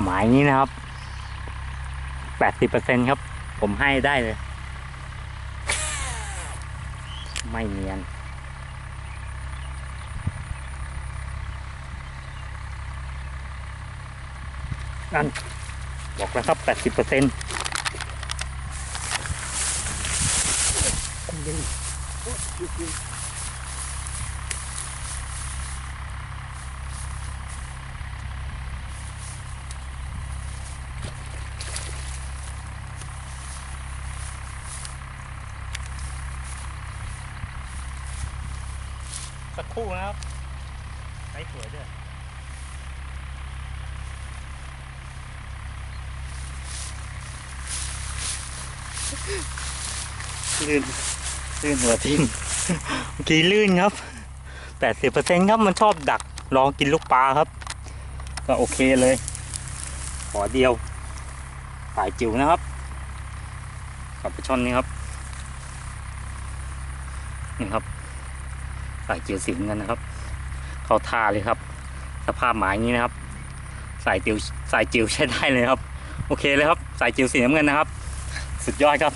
หมายนี้นะครับแปดสิบเปอร์เซ็นครับ ผมให้ได้เลย ไม่เนียน นั่น บอกแล้วครับแปดสิบเปอร์เซ็นต์ สักครู่นะครับใช้สวยด้วยลื่นลื่นหัวทิ่มเมื่อกี้ลื่นครับแปดสิบเปอร์เซ็นครับมันชอบดักรอกินลูกปลาครับ ก็โอเคเลยขอเดียวสายจิ๋วนะครับกับปลาช่อนนี่ครับนี่ครับสายจิ๋วสิงกันนะครับ เข้าท่าเลยครับ สภาพหมายอย่างนี้นะครับสายจิ๋วสายจิ๋วใช้ได้เลยครับ โอเคเลยครับ สายจิ๋วสีน้ำเงินนะครับ สุดยอดครับ